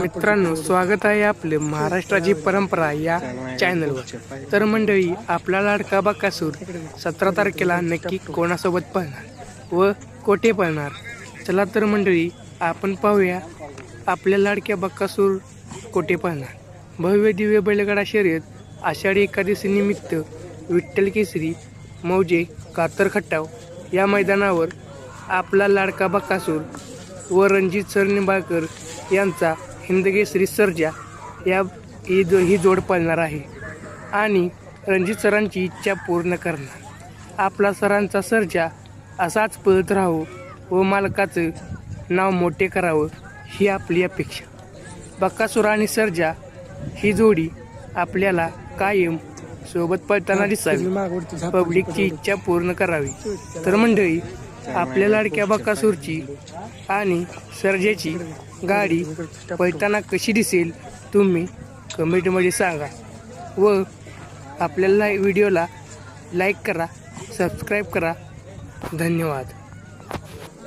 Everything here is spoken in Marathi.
मित्रांनो स्वागत आहे आपले महाराष्ट्राची परंपरा या चॅनलवर तर मंडळी आपला लाडका बकासूर सतरा तारखेला नक्की कोणासोबत पळणार व कोठे पळणार? चला तर मंडळी आपण पाहूया आपल्या लाडक्या बक्कासूर कोठे पळणार. भव्य दिव्य बैलगाडा शर्यत आषाढी एकादशी निमित्त विठ्ठल केसरी मौजे कातर खटाव या मैदानावर आपला लाडका बक्कासूर व रणजित सर निंबाळकर यांचा हिंदकेसरी सर्जा या ही जो ही जोड पळणार आहे. आणि रणजित सरांची इच्छा पूर्ण करणार. आपला सरांचा सर्जा असाच पळत राहावं व मालकाचं नाव मोठे करावं ही आपली अपेक्षा. बक्कासूर आणि सर्जा ही जोडी आपल्याला कायम सोबत पळताना दिसावी. पब्लिकची इच्छा पूर्ण करावी. तर मंडळी आपल्या लाडक्या बकासूरची आणि सर्जेची गाडी पळताना कशी दिसेल तुम्ही कमेंटमध्ये सांगा. व आपल्याला व्हिडिओला लाईक करा सबस्क्राईब करा. धन्यवाद.